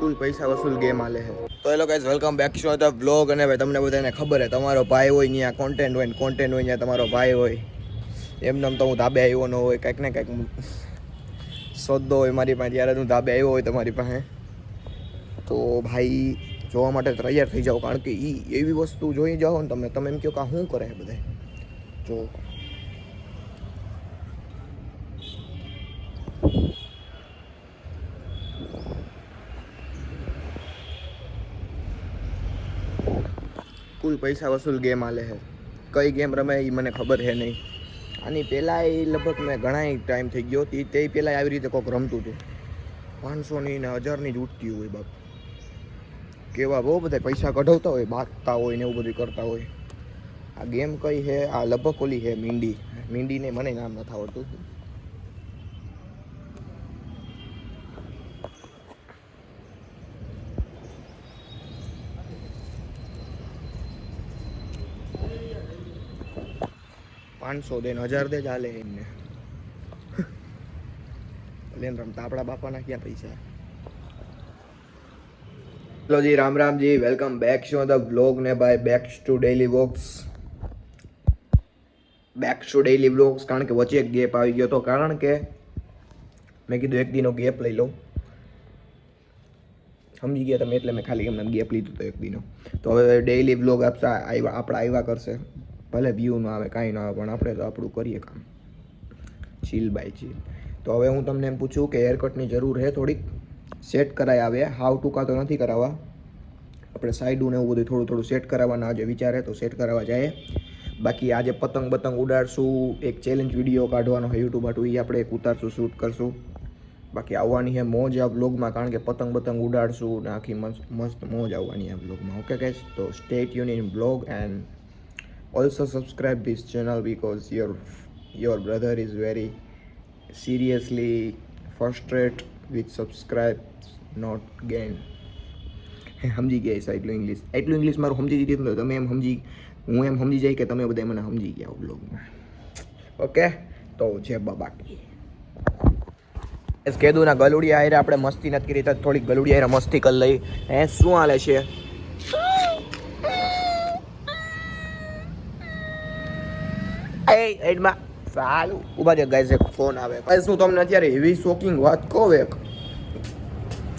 ફૂલ પૈસા વસૂલ ગેમ આલે છે તો એ લોકો welcome back to the blog અને ભાઈ, તમને બધાને ખબર છે, તમારો ભાઈ હોય ત્યાં કોન્ટેન્ટ હોય કોન્ટેન્ટ હોય ત્યાં તમારો ભાઈ હોય. એમને તો હું ધાબે આવ્યો ન હોય, કંઈક ને કંઈક સોદો હોય મારી પાસે, ત્યારે હું ધાબે આવ્યો હોય તમારી પાસે. તો ભાઈ, જોવા માટે તૈયાર થઈ જાઓ, કારણ કે એ એવી વસ્તુ જોઈ જાઓ ને તમે તમે એમ કહો કે શું કરે બધા જો ફૂલ પૈસા વસૂલ ગેમ આલે છે. કઈ ગેમ રમે એ મને ખબર છે નહીં. આની પહેલાં એ લગભગ મેં ઘણા ટાઈમ થઈ ગયો તે તે પહેલાં આવી રીતે કોઈક રમતું હતું. પાંચસોની ને હજારની જ ઉઠતી હોય બાપ. કેવા બહુ બધા પૈસા કઢાવતા હોય, બાંધતા હોય ને એવું બધું કરતા હોય. આ ગેમ કઈ છે? આ લભકોલી છે, મીંડી. મીંડીને મને નામ નથી આવડતું. પાંચસો દે હજાર દે ચાલે એમને. લેન રમતા આપણા બાપાના ક્યાં પૈસા? Hello ji, Ram Ramji welcome back show the vlog ને bye back to daily vlogs back to daily vlogs કારણ કે વચ્ચે એક ગેપ આવી ગયો હતો. કારણ કે મેં કીધું એક દીનો ગેપ લઈ લઉં. સમજી ગયા તમે એટલે મેં ખાલી એમને ગેપ લીધું તો એક દીનો. તો હવે ડેઈલી વ્લોગ આપતા આવ્યા આપણા આવ્યા કરશે. ભલે વ્યૂ ન આવે, કાંઈ ન આવે, પણ આપણે તો આપણું કરીએ કામ. ચીલ બાય ચીલ તો હવે હું તમને એમ પૂછું કે હેરકટની જરૂર છે થોડીક? સેટ કરાય આવે હાવ ટૂંકા તો નથી કરાવવા? આપણે સાઈડું ને એવું બધું થોડું થોડું સેટ કરાવવાના આજે વિચારે તો સેટ કરાવવા જાય. બાકી આજે પતંગ બતંગ ઉડાડશું, એક ચેલેન્જ વીડિયો કાઢવાનો હોય યુટ્યુબ હાટું એ આપણે એક ઉતારશું શૂટ કરશું. બાકી આવવાની છે મોજ આ બ્લોગમાં કારણ કે પતંગ બતંગ ઉડાડશું ને આખી મસ્ત મસ્ત મોજ આવવાની આ બ્લોગમાં ઓકે કહેશ તો state union blog and also subscribe this channel because your your brother is very seriously frustrate with subscribe not gain સમજી ગયા છે એટલું ઇંગ્લિશ એટલું ઇંગ્લિશ મારું સમજી દીધું તમે એમ સમજી, હું એમ સમજી જાય કે તમે બધા મને સમજી ગયા બ્લોગમાં ઓકે તો જે બાકી કેદુના ગલુડિયા આયરે આપણે મસ્તી નથી કરી થોડીક ગલુડિયા મસ્તી કરી લઈ હે, શું હાલે છે? એ એડમાં સાલું. ઊભા છે ગાઈઝ ફોન આવે. ગાઈઝ હું તમને અત્યારે એવી શોકિંગ વાત કહું એક?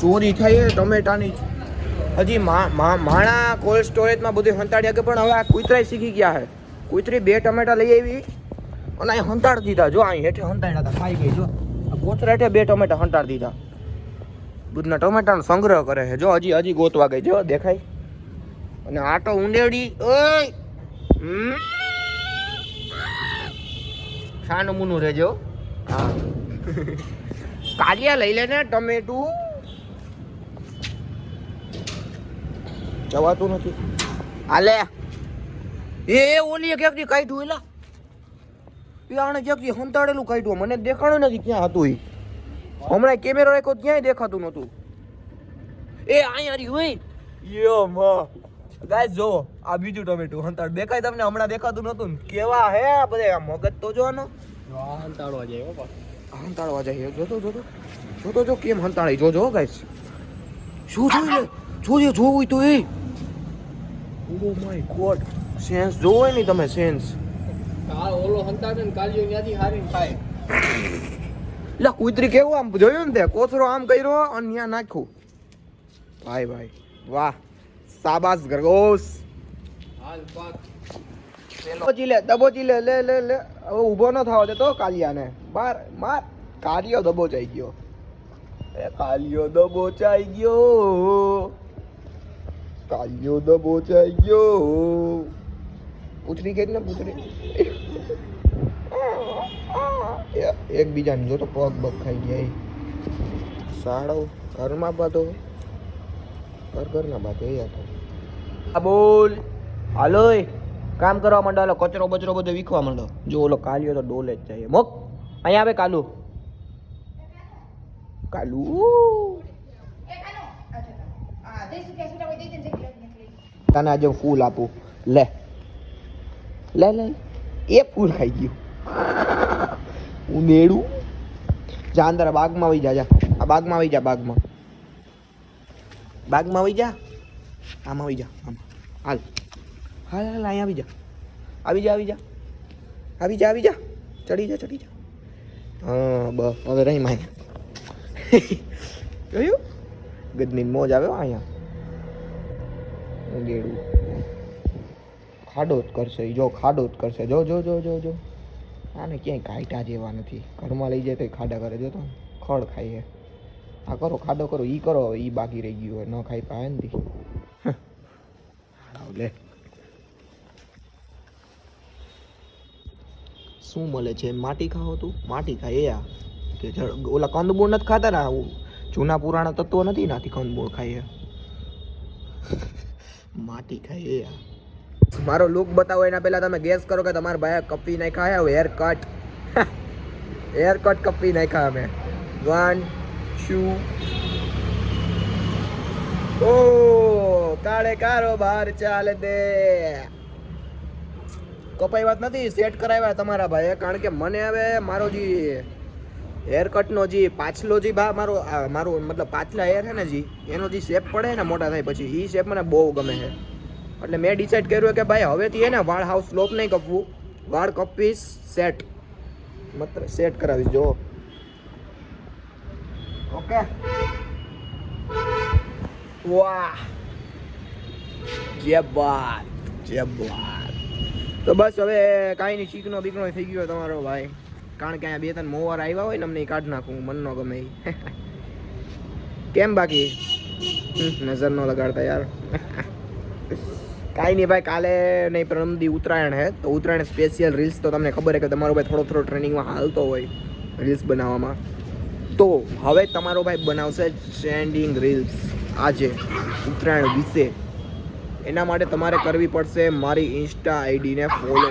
ચોરી થઈ ટમેટાની હજી માણા કોલ્ડ સ્ટોરેજમાં બધું હંતાડ્યા કે પણ હવે કૂતરાય શીખી ગયા છે કુતરી બે ટમેટા લઈ આવી અને અહીં હંતાડ દીધા. જો, અહીં હેઠે હંતાડ્યા હતા. ખાઈ ગઈ, જો. આ કોતરા હેઠે બે ટમેટા હંતાડ દીધા. દૂધના ટમેટાનો સંગ્રહ કરે છે. જો, હજી હજી ગોતવા ગઈ. જો, દેખાય. અને આટો ઊંડેડી. ઓય! હમ. છાનું નમૂનું રહેજો? હા. કાલિયા લઈ લે ને ટમેટું. જવાતું નથી. હાલે એ એ ઓલી એકથી કાઢ્યું એલા એ આણે ક્યાંકથી સંતાડેલું કાઢ્યું. મને દેખાણું નથી ક્યાં હતું એ હમણાં કેમેરો રાખ્યો ક્યાંય દેખાતું નહોતું. એ અહીંયા રહ્યું હોય યો માં ગાય જો આ બીજું ટમેટું હંતાડ દેખાય તમને? હમણાં દેખાતું નહોતું ને. કેવા હે આ બધે? આ મગજ તો જોવાનો હંતાડવા જાય હો હંતાડવા જાય જોતો જોતો. જોતો જો કેમ હંતાડી જોજો ગાઈસ શું જોઈ લે જોજે જોવું તો એ. ઓ માય ગોડ સેન્સ જોવો નહીં તમે સેન્સ કાલ ઓલો હંતાડે ને કાલિયો ત્યાંથી હારીને ખાય. લા કુતરી કેવું આમ જોયું ને તે? કોથરો આમ કર્યો અને ત્યાં નાખ્યું. ભાઈ ભાઈ. વાહ. સાબાસ ગરગોસ દબોચી લે દબોચી લે લે લે લે. હવે ઊભો ન થવા દેતો કાલિયાને. માર માર. કાલિયો દબોચાઈ ગયો. એ કાલિયો દબોચાઈ ગયો. કાલિયો દબોચાઈ ગયો. પૂછડી કે ને પૂછડી? એકબીજાને જો તો પગ બગ ખાઈ ગયા સાડો ઘરમાં બાતો ઘરના બાતો એ હતો આ બોલ. હાલો કામ કરવા માંડો, હાલો, કચરો બચરો બધો વીખવા માંડો. જો ઓલો કાલિયો તો ડોલે જ જાય. મોક. અહીંયા આવે કાલુ. કાલુ. તને આજે ફૂલ આપું. લે. લે લે. એ ફૂલ ખાઈ ગયું. ઉનેડું. જા અંદર બાગમાં આવી જા જા. આ બાગમાં આવી જા, બાગમાં. બાગમાં આવી જા. આમાં આવી જા, આમ. હાલ. હાલ હાલ, અહીંયા આવી જા. આવી જા આવી જા. આવી જા આવી જા. ચડી જા ચડી જા. હા, બસ. હવે રહી માય. જોયું? ગદની મોજ આવ્યો અહીંયા. ગેડું. ખાડો જ કરશે જો, ખાડો જ કરશે. જો જો જો જો જો. આને ક્યાંય કાંટા જેવા નથી. ઘરમાં લઈ જાય તો ખાડા કરે. જો તો ખડ ખાઈએ આ કરો ખાડો કરો ઈ કરો ઈ બાકી રહી ગયું હોય ન ખાઈ પાય ને. લે. શું મળે છે? માટી ખાઓ તું? માટી ખાય એ આ. કે ઓલા કંદમૂળ નથી ખાતા ને આવું જૂના પુરાણા તત્વો નથી નાથી કંદમૂળ ખાઈએ? માટી ખાય એ મારો લુક બતાવો એના પહેલા તમે ગેસ કરો કે તમારા ભાઈ કપી નાખ્યા હેર કટ હેર કટ કપી નાખ્યા અમે. વન ટુ ઓ કાળે કારોબાર ચાલે દે કપાઈ વાત નથી સેટ કરાવ્યા તમારા ભાઈએ, કારણ કે મને હવે મારો જે હેર કટનો જે પાછલો જે ભા, મારો મારો મતલબ પાછલા હેર છે ને જી, એનો જે શેપ પડે ને મોટા થાય પછી એ શેપ મને બહુ ગમે છે. એટલે મેં ડિસાઈડ કર્યું કે ભાઈ, હવેથી એને વાળ હાઉસ સ્લોપ નહીં કપવું. વાળ કપીશ સેટ માત્ર સેટ કરાવીશ, જો. ઓકે વાહ જે બાત જે બાત તો બસ હવે કાંઈ નહીં ચીકનો બીકનો થઈ ગયો તમારો ભાઈ. કારણ કે અહીંયા બે ત્રણ મોવાર આવ્યા હોય ને અમને ઈ કાઢ નાખું મન ન ગમે ઈ. કેમ બાકી? હમ, નજર ન લગાડતા યાર. કાંઈ નહીં ભાઈ કાલે નહીં પરમદી ઉત્તરાયણ હે તો ઉત્તરાયણ સ્પેશિયલ રીલ્સ તો તમને ખબર હે કે તમારો ભાઈ થોડો થોડો ટ્રેનિંગમાં હાલતો હોય રીલ્સ બનાવવામાં. તો હવે તમારો ભાઈ બનાવશે ટ્રેન્ડિંગ રીલ્સ આજે ઉત્તરાયણ વિશે. એના માટે તમારે કરવી પડશે મારી ઇન્સ્ટા આઈડીને ફોલો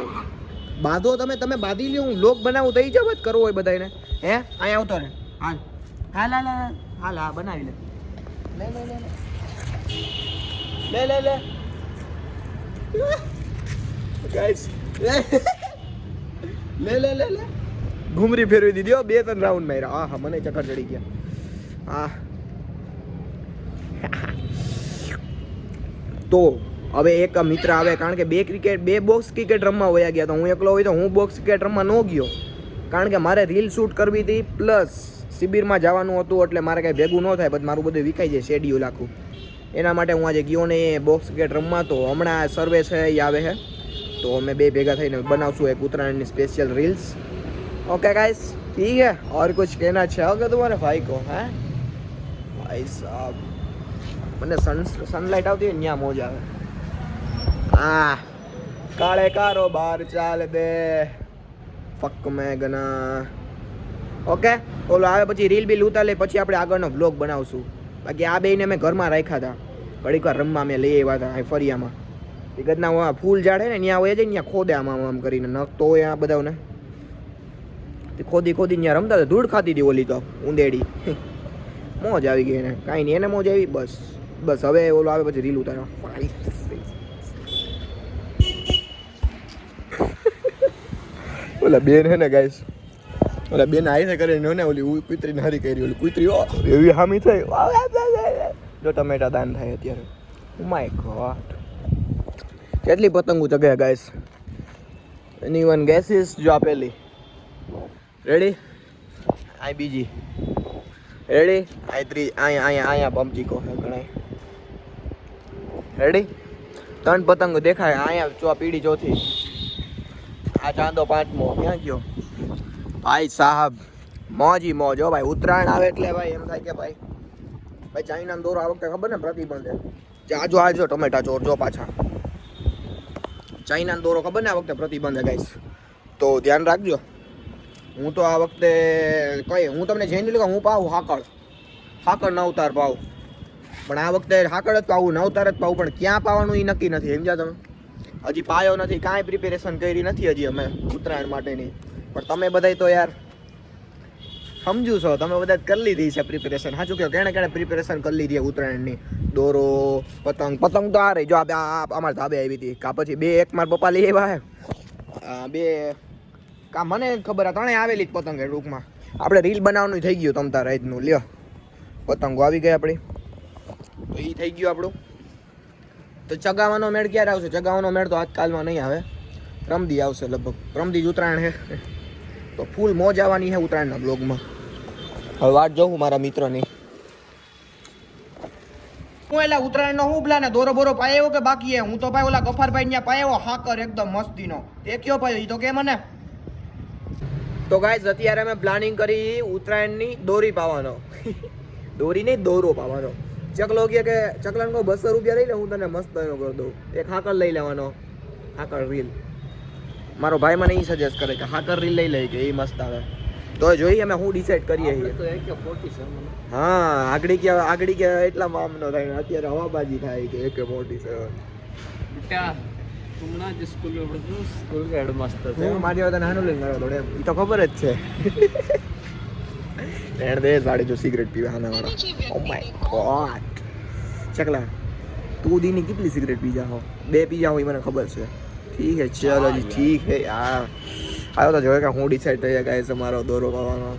બાંધો તમે તમે બાંધી લ્યો, હું લોક બનાવું થઈ જાવ જ કરવો હોય બધાને હે? અહીંયા આવતો રે હાલ. હાલ હાલ હાલ હાલ, હા, બનાવી લે. લે લે લે લે. લે લે ગાઈસ લે લે લે લે. ઘૂમરી ફેરવી દીધી બે ત્રણ રાઉન્ડ માર્યા. આ હા મને ચક્કર ચડી ગયા. આ તો હવે એક મિત્ર આવે, કારણ કે બે ક્રિકેટ બે બોક્સ ક્રિકેટ રમવા વયા ગયા તો હું એકલો હોય તો હું બોક્સ ક્રિકેટ રમવા ન ગયો. કારણ કે મારે રીલ શૂટ કરવી હતી પ્લસ શિબિરમાં જવાનું હતું, એટલે મારે કાંઈ ભેગું ન થાય, પછી મારું બધું વિકાઈ જાય શેડ્યુલ આખું. એના માટે હું આજે ગયો ને એ બોક્સ ક્રિકેટ રમવા, તો હમણાં સર્વે છે, એ આવે છે. તો અમે બે ભેગા થઈને બનાવશું એક ઉત્તરાયણની સ્પેશિયલ રીલ્સ ओके गाइस ठीक है और कुछ कहना चाहोगे तुम्हारे भाई को हैं भाई साहब મને સન સનલાઇટ આવતી હોય ને ત્યાં મોજ આવે આ કાળે કારોબાર ચાલે દે ફક મેં ગના ઓકે ઓલો આવે પછી રીલ બિલ ઉતાર લે પછી આપણે આગળનો બ્લોગ બનાવશું બાકી આ બેયને મેં ઘરમાં રાખ્યા હતા ઘડીક વાર રમવા મેં લઈ આવ્યા હતા અહીં ફરિયામાં વિગતના ફૂલ ઝાડે ને ત્યાં હોય જાય ને ત્યાં ખોદે આમ આમ આમ કરીને નખ તો હોય આ બધાને તે ખોદી ખોદી ત્યાં રમતા હતા ધૂળ ખાતી હતી ઓલી તો ઉંદેડી મોજ આવી ગઈ એને. કાંઈ નહીં, એને મોજ આવી, બસ. બસ, હવે ઓલો આવે પછી રીલ ઉતારવા. ઓલા બેન હે ને ગાઈસ ઓલા બેન આવી છે કરીને ને, ઓલી કુતરી નારી કરી, ઓલી કુતરી ઓ એવી હામી થઈ. જો ટમેટા દાન થાય અત્યારે. Oh my god. કેટલી પતંગો ચગે ગાઈસ એની વન ગેસીસ જો આપેલી. રેડી આ બીજી. રેડી આ ત્રી અહીંયા અહીંયા અહીંયા પમચી કો ગણાય રેડી ત્રણ પતંગો દેખાય. અહીંયા ચો પીડી ચોથી. આ ચાંદો પાંચમો. ક્યાં ગયો? ભાઈ સાહેબ મોજી મોજ. હો ભાઈ ઉત્તરાયણ આવે એટલે ભાઈ એમ થાય કે ભાઈ ભાઈ ચાઇના દોરો આ વખતે ખબર ને પ્રતિબંધ જાજો આજો આજો ટમેટા ચોર જો પાછા. ચાઇના દોરો ખબર ને આ વખતે પ્રતિબંધ ગાઈશ તો ધ્યાન રાખજો. હું તો આ વખતે કઈ, હું તમને જઈને કે હું પાઉં હાકળ હાકળ નવતાર પાઉં. પણ આ વખતે હાકળ જ પાવું નવતાર જ પાવું પણ ક્યાં પાવાનું એ નક્કી નથી, સમજ્યા તમે? હજી પાયો નથી, કાંઈ પ્રિપેરેશન કરી નથી હજી અમે ઉત્તરાયણ માટેની. પણ તમે બધાય તો યાર સમજુ છો, તમે બધા કરી લીધી છે પ્રિપેરેશન સાચું કહો, કેણે કેણે પ્રિપેરેશન કરી લીધી ઉત્તરાયણની? દોરો, પતંગ પતંગ તો આ રહી, જો આ અમારે ધાબે આવી હતી. કા પછી બે, એક મારા પપ્પા લઈ આવ્યા બે કા મને ખબર આ ત્રણેય આવેલી જ પતંગ છે ટૂંકમાં. આપણે રીલ બનાવવાનું થઈ ગયું તમતા રાતનું, લ્યો. પતંગો આવી ગઈ આપણી. તો એ થઈ ગયું આપણું. તો ચગાવવાનો મેળ ક્યારે આવશે? ચગાવવાનો મેળ તો આજકાલમાં નહીં આવે. પ્રમદી આવશે લગભગ. પ્રમદી જ ઉત્તરાયણ છે તો ફૂલ મોજ આવવાની છે ઉત્તરાયણના બ્લોગમાં હવે વાટ જોઉં મારા મિત્રની. હું એલા ઉત્તરાયણનો હું ને દોરો બોરો પાયો કે બાકી હું? તો ભાઈ ઓલા ગફારભાઈ ત્યાં પાયો, હાકર એકદમ મસ્તીનો. એ કયો પાયો? એ તો કે મને. તો ગાઈઝ અત્યારે અમે પ્લાનિંગ કરી ઉત્તરાયણની દોરી પાવાનો. દોરી નહીં દોરો પાવાનો. ચકલો કહે કે ચકલાને કહું બસો રૂપિયા લઈ લે હું તને મસ્ત એનો કરી દઉં. એક હાકર લઈ લેવાનો. હાકર રીલ. મારો ભાઈ મને એ સજેસ્ટ કરે કે હાકર રીલ લઈ લઈ કે એ મસ્ત આવે. તો જોઈએ અમે હું ડિસાઈડ કરીએ ફોર્ટી હા આગળી કે આગળી કે એટલા મામ નો થાય અત્યારે હવાબાજી થાય કે એક મોટી સેવન હમણાં જ સ્કૂલ કે હું મારી વાત નાનું લઈને ગયો થોડે એ તો ખબર જ છે. એણ દે સાડી જો સિગરેટ પીવે આના વાળા. ઓ માય ગોડ ચકલા તું દીની કેટલી સિગરેટ પી જાઓ? બે પી જાઓ એ મને ખબર છે. ઠીક હે ચલો જી ઠીક હે. યાર આવ્યો તો જોયો કે હું ડિસાઈડ થઈ જાય છે મારો દોરો પાવાનો